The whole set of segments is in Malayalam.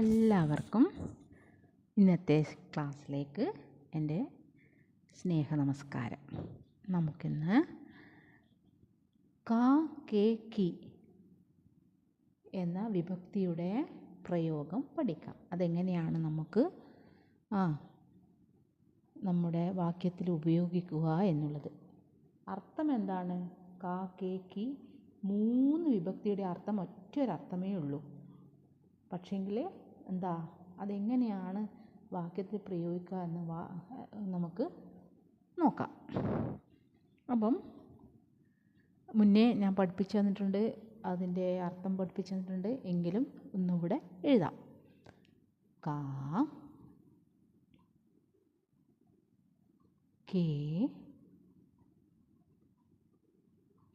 എല്ലാവർക്കും ഇന്നത്തെ ക്ലാസ്സിലേക്ക് എന്റെ സ്നേഹ നമസ്കാരം നമുക്കിന്ന് കാ കേ കി എന്ന വിഭക്തിയുടെ പ്രയോഗം പഠിക്കാം. അതെങ്ങനെയാണ് നമുക്ക് ആ നമ്മുടെ വാക്യത്തിൽ ഉപയോഗിക്കുക എന്നുള്ളത്. അർത്ഥം എന്താണ്? കാ കേ കി മൂന്ന് വിഭക്തിയുടെ അർത്ഥം ഒറ്റൊരർത്ഥമേ ഉള്ളൂ. പക്ഷേങ്കിൽ എന്താ? അതെങ്ങനെയാണ് വാക്യത്തിൽ പ്രയോഗിക്കുക എന്ന് നമുക്ക് നോക്കാം. അപ്പം മുന്നേ ഞാൻ പഠിപ്പിച്ചു തന്നിട്ടുണ്ട് അതിന്റെ അർത്ഥം പഠിപ്പിച്ചു തന്നിട്ടുണ്ട് എങ്കിലും ഒന്നുകൂടെ എഴുതാം. കാ കേ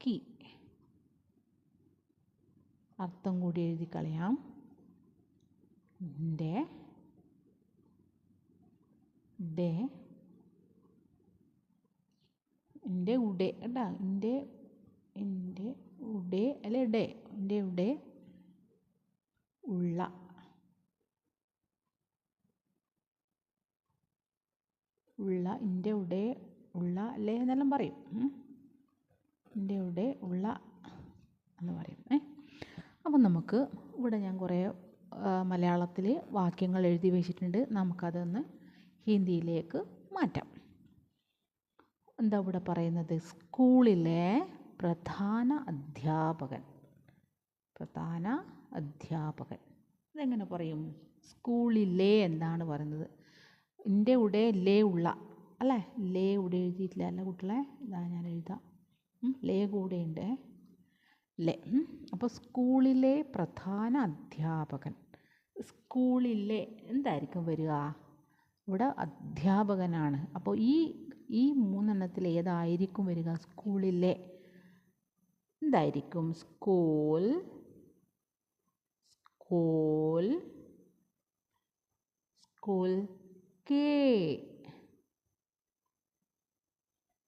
കി. അർത്ഥം കൂടി എഴുതി കളയാം. ന്റെ ഡേ എന്റെ ഉടെ കേട്ടാ എന്റെ എന്റെ ഉടെ അല്ലെ ഡേ എന്റെ ഉടെ ഉള്ള. ഉള്ള എന്റെ ഉടെ ഉള്ള അല്ലേ എന്നെല്ലാം പറയും. എന്റെ ഉടെ ഉള്ള എന്ന് പറയും. ഏ? അപ്പം നമുക്ക് ഇവിടെ ഞാൻ കുറേ മലയാളത്തിൽ വാക്യങ്ങൾ എഴുതി വെച്ചിട്ടുണ്ട്. നമുക്കതൊന്ന് ഹിന്ദിയിലേക്ക് മാറ്റാം. എന്താ ഇവിടെ പറയുന്നത്? സ്കൂളിലെ പ്രധാന അധ്യാപകൻ. പ്രധാന അധ്യാപകൻ. ഇതെങ്ങനെ പറയും? സ്കൂളിലെ എന്നാണ് പറയുന്നത്. എന്റെ ഉടെ ലേ ഉള്ള. അല്ലേ? ലേ ഉടെ എഴുതിയിട്ടില്ല അല്ല കുട്ടികളെ? ഇതാ ഞാൻ എഴുതാം. ലേ കൂടെ ഉണ്ട് ലേ അപ്പോൾ സ്കൂളിലെ പ്രധാന അധ്യാപകൻ. സ്കൂളിലെ എന്തായിരിക്കും വരിക? ഇവിടെ അധ്യാപകനാണ്. അപ്പോൾ ഈ ഈ മൂന്നെണ്ണത്തിൽ ഏതായിരിക്കും വരിക? സ്കൂളിലെ എന്തായിരിക്കും? സ്കൂൾ സ്കൂൾ സ്കൂൾ കെ.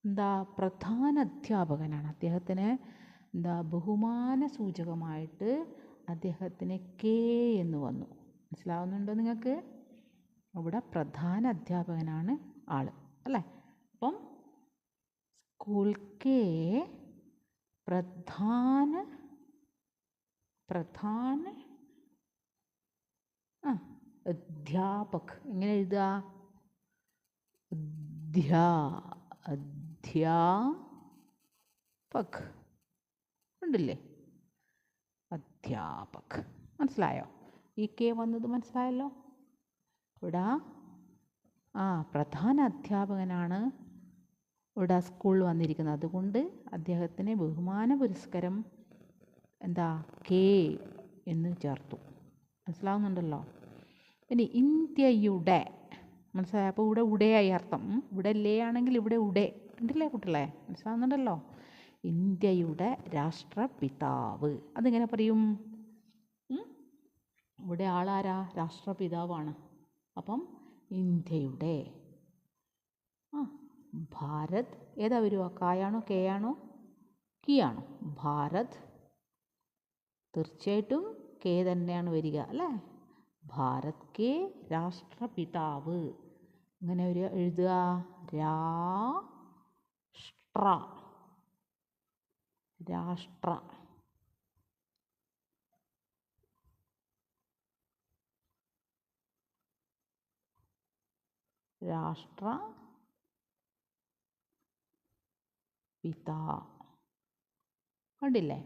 എന്താ പ്രധാന അധ്യാപകനാണ്. അദ്ദേഹത്തിന് എന്താ ബഹുമാന സൂചകമായിട്ട് അദ്ദേഹത്തിന് കെ എന്ന് വന്നു. മനസ്സിലാവുന്നുണ്ടോ നിങ്ങൾക്ക്? അവിടെ പ്രധാന അധ്യാപകനാണ് ആൾ അല്ലേ? അപ്പം സ്കൂൾ കെ പ്രധാന പ്രധാന ആ അധ്യാപക്. എങ്ങനെ എഴുതുക? അധ്യാ അധ്യാപക്. ഉണ്ടല്ലേ? അധ്യാപക്. മനസ്സിലായോ? ഈ കെ വന്നത് മനസ്സിലായല്ലോ? ഇവിടെ ആ പ്രധാന അധ്യാപകനാണ് ഇവിടെ സ്കൂളിൽ വന്നിരിക്കുന്നത്. അതുകൊണ്ട് അദ്ദേഹത്തിന് ബഹുമാന പുരസ്കാരം എന്താ കെ എന്ന് ചേർത്തു. മനസ്സിലാവുന്നുണ്ടല്ലോ? ഇനി ഇന്ത്യയുടെ മനസ്സിലായപ്പോൾ ഇവിടെ ഉടയായി അർത്ഥം. ഇവിടെ ലേ ആണെങ്കിൽ ഇവിടെ ഉടേ. ഉണ്ടല്ലേ കുട്ടികളെ? മനസ്സിലാവുന്നുണ്ടല്ലോ? ഇന്ത്യയുടെ രാഷ്ട്രപിതാവ്. അതെങ്ങനെ പറയും? ഇവിടെ ആളാരാ? രാഷ്ട്രപിതാവാണ്. അപ്പം ഇന്ത്യയുടെ. ആ ഭാരത്. ഏതാ വരുക? കായാണോ കെ ആണോ കി ആണോ ഭാരത്. തീർച്ചയായിട്ടും കെ തന്നെയാണ് വരിക അല്ലേ? ഭാരത് കെ രാഷ്ട്രപിതാവ്. ഇങ്ങനെ ഒരു എഴുതുക. രാഷ്ട്ര. രാഷ്ട്ര. രാഷ്ട്ര. പിത. കണ്ടില്ലേ?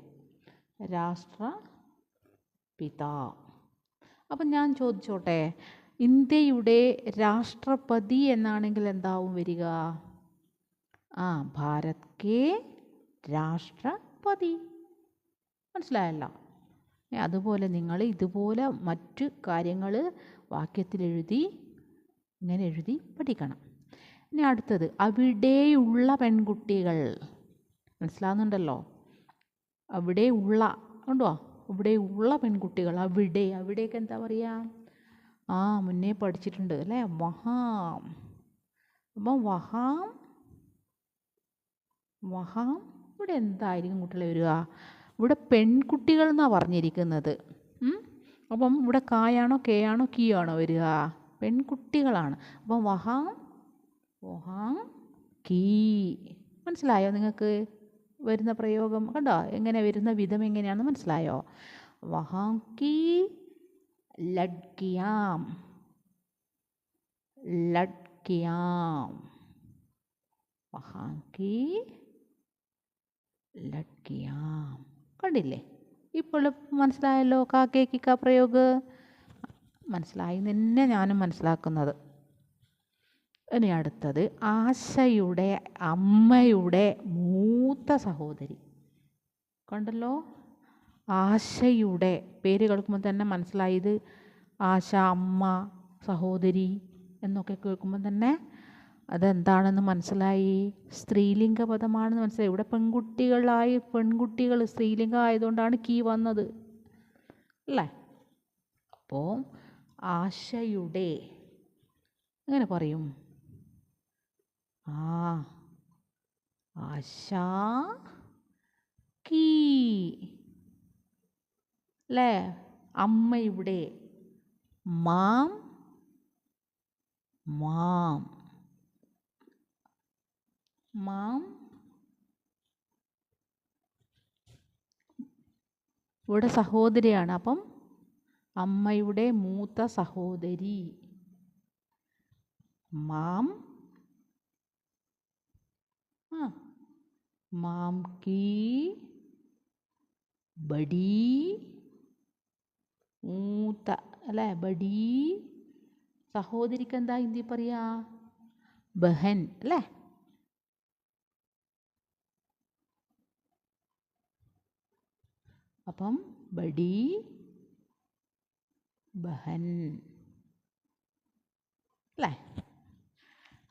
രാഷ്ട്ര പിത. അപ്പം ഞാൻ ചോദിച്ചോട്ടെ ഇന്ത്യയുടെ രാഷ്ട്രപതി എന്നാണെങ്കിൽ എന്താവും വരിക? ആ ഭാരത് കെ രാഷ്ട്രപതി മനസ്സിലായല്ലോ? അതുപോലെ നിങ്ങൾ ഇതുപോലെ മറ്റു കാര്യങ്ങൾ വാക്യത്തിൽ എഴുതി ഇങ്ങനെ എഴുതി പഠിക്കണം. ഇനി അടുത്തത് അവിടെയുള്ള പെൺകുട്ടികൾ. മനസ്സിലാകുന്നുണ്ടല്ലോ അവിടെ ഉള്ള ഉണ്ടോ ഇവിടെ ഉള്ള പെൺകുട്ടികൾ. അവിടെ അവിടെയൊക്കെ എന്താ പറയുക ആ മുന്നേ പഠിച്ചിട്ടുണ്ട് അല്ലേ? വഹാം. അപ്പം വഹാം വഹാം ഇവിടെ എന്തായിരിക്കും കുട്ടികളെ വരിക? ഇവിടെ പെൺകുട്ടികൾ എന്നാണ് പറഞ്ഞിരിക്കുന്നത് അപ്പം ഇവിടെ കായാണോ കെ ആണോ കീ ആണോ വരിക? പെൺകുട്ടികളാണ്. അപ്പം വഹാം വഹാം കീ. മനസ്സിലായോ നിങ്ങൾക്ക്? വരുന്ന പ്രയോഗം കണ്ടോ? എങ്ങനെ വരുന്ന വിധം എങ്ങനെയാണെന്ന് മനസ്സിലായോ? വഹാം കീ ലഡ്കിയാം. ലഡ്കിയാം. വഹാം കീ ലഡ്കിയാം കണ്ടില്ലേ? ഇപ്പോൾ മനസ്സിലായല്ലോ കാക്കേക്കിക്ക പ്രയോഗ? മനസ്സിലായി തന്നെ ഞാനും മനസ്സിലാക്കുന്നത്. ഇനി അടുത്തത് ആശയുടെ അമ്മയുടെ മൂത്ത സഹോദരി. കണ്ടല്ലോ? ആശയുടെ പേര് കേൾക്കുമ്പോൾ തന്നെ മനസ്സിലായത് ആശ അമ്മ സഹോദരി എന്നൊക്കെ കേൾക്കുമ്പോൾ തന്നെ അതെന്താണെന്ന് മനസ്സിലായി? സ്ത്രീലിംഗ പദമാണെന്ന് മനസ്സിലായി. ഇവിടെ പെൺകുട്ടികളായി പെൺകുട്ടികൾ സ്ത്രീലിംഗം ആയതുകൊണ്ടാണ് കീ വന്നത്. അല്ലേ? അപ്പോൾ ആശയുടെ എങ്ങനെ പറയും? ആ ആശ കീ. അല്ലേ? അമ്മയുടെ മാം മാം. മാം? ഇവിടെ സഹോദരിയാണ്. അപ്പം അമ്മയുടെ മൂത്ത സഹോദരി. മാം? ആ. മാം കീ? ബഡീ? മൂത്ത അല്ലേ? ബഡീ? സഹോദരിക്ക് എന്താ ഹിന്ദി പറയാ? ബഹൻ അല്ലേ? അപ്പം ബഡി ബഹൻ. അല്ലേ?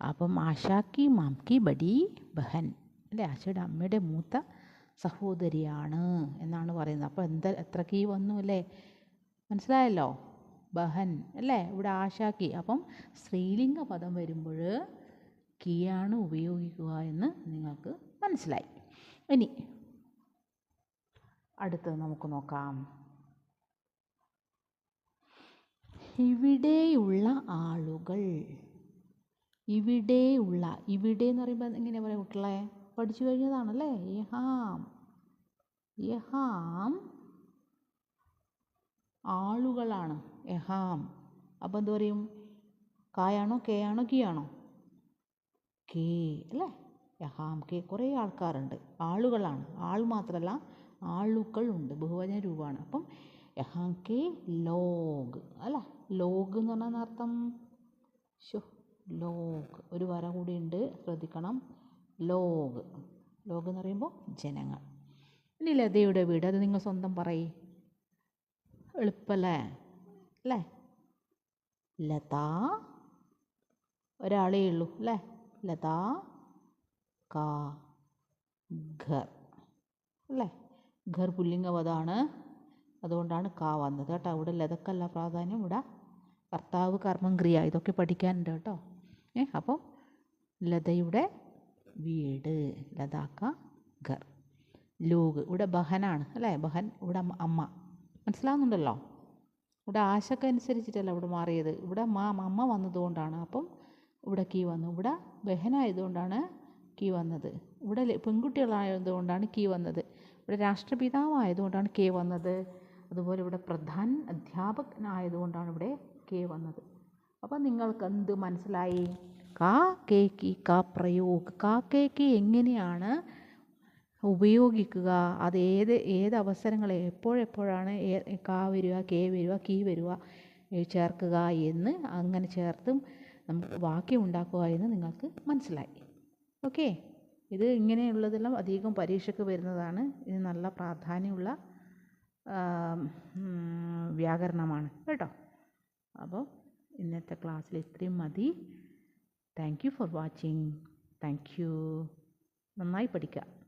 അപ്പം ആശാക്കി മാംക്കി ബഡി ബഹൻ. അല്ലേ? ആശയുടെ അമ്മയുടെ മൂത്ത സഹോദരിയാണ് എന്നാണ് പറയുന്നത്. അപ്പോൾ എന്താ എത്ര കീ വന്നു അല്ലേ? മനസ്സിലായല്ലോ? ബഹൻ. അല്ലേ? ഇവിടെ ആശാക്കി അപ്പം സ്ത്രീലിംഗ പദം വരുമ്പോൾ കീയാണ് ഉപയോഗിക്കുക എന്ന് നിങ്ങൾക്ക് മനസ്സിലായി. ഇനി അടുത്തത് നമുക്ക് നോക്കാം. ഇവിടെയുള്ള ആളുകൾ ഇവിടെയുള്ള ഇവിടെ എന്ന് പറയുമ്പോൾ എങ്ങനെയാണ് പറയുക കുട്ടികളെ? പഠിച്ചു കഴിഞ്ഞതാണല്ലേ? യഹാം യഹാം ആളുകളാണ്. യഹാം അപ്പോൾ എന്ത് പറയും? കായാണോ കെ ആണോ കി ആണോ കെ അല്ലേ? യഹാം കെ. കുറേ ആൾക്കാരുണ്ട്. ആളുകളാണ്. ആൾ മാത്രമല്ല ആളുകളുണ്ട് ബഹുവചന രൂപമാണ് അപ്പം യഹാം കെ ലോഗ് അല്ല? ലോഗ് എന്ന് പറഞ്ഞാൽ അർത്ഥം? ഷോ ലോഗ്. ഒരു വര ഉണ്ട് ശ്രദ്ധിക്കണം. ലോഗ്. ലോഗ് എന്ന് പറയുമ്പോൾ ജനങ്ങൾ. ഇനി ലതയുടെ വീട് അത് നിങ്ങൾ സ്വന്തം പറയ്. എളുപ്പല്ലേ? അല്ലേ? ലത? ഒരാളേ ഉള്ളൂ അല്ലേ? ലത? കാ ഘർ. അല്ലേ? ഘർ പുല്ലിംഗപദമാണ് അതുകൊണ്ടാണ് കാ വന്നത് കേട്ടോ. ഇവിടെ ലതക്കല്ല പ്രാധാന്യം. ഇവിടെ കർത്താവ് കർമ്മം ക്രിയ. ഇതൊക്കെ പഠിക്കാനുണ്ട് കേട്ടോ. ഏ അപ്പോൾ ലതയുടെ വീട് ലതാക്ക ഘർ ലോഗ്. ഇവിടെ ബഹനാണ് അല്ലേ? ബഹൻ ഇവിടെ അമ്മ- മനസ്സിലാവുന്നുണ്ടല്ലോ? ഇവിടെ ആശക്ക് അനുസരിച്ചിട്ടല്ല ഇവിടെ മാറിയത്? ഇവിടെ മാ അമ്മ വന്നതുകൊണ്ടാണ്. അപ്പം ഇവിടെ കീ വന്നു. ഇവിടെ ബഹനായതുകൊണ്ടാണ് കീ വന്നത്. ഇവിടെ പെൺകുട്ടികളായതുകൊണ്ടാണ് കീ വന്നത്. ഇവിടെ രാഷ്ട്രപിതാവായതുകൊണ്ടാണ് കെ വന്നത്. അതുപോലെ ഇവിടെ പ്രധാൻ അധ്യാപകനായതുകൊണ്ടാണ് ഇവിടെ കെ വന്നത്. അപ്പോൾ നിങ്ങൾക്ക് എന്ത് മനസ്സിലായി? കാ കെ കി കാ പ്രയോഗ്. കാ കെ കി എങ്ങനെയാണ് ഉപയോഗിക്കുക? അത് ഏത് ഏത് അവസരങ്ങൾ എപ്പോഴെപ്പോഴാണ് കാ വരിക കെ വരിക കീ വരിക ചേർക്കുക എന്ന് അങ്ങനെ ചേർത്തും നമുക്ക് വാക്യം ഉണ്ടാക്കുക എന്ന് നിങ്ങൾക്ക് മനസ്സിലായി. ഓക്കെ? ഇത് ഇങ്ങനെയുള്ളതെല്ലാം അധികം പരീക്ഷയ്ക്ക് വരുന്നതാണ്. ഇത് നല്ല പ്രാധാന്യമുള്ള വ്യാകരണമാണ്. കേട്ടോ? അപ്പോൾ ഇന്നത്തെ ക്ലാസ്സിൽ ഇത്രയും മതി. Thank you for watching thank you നന്നായി പഠിക്കുക.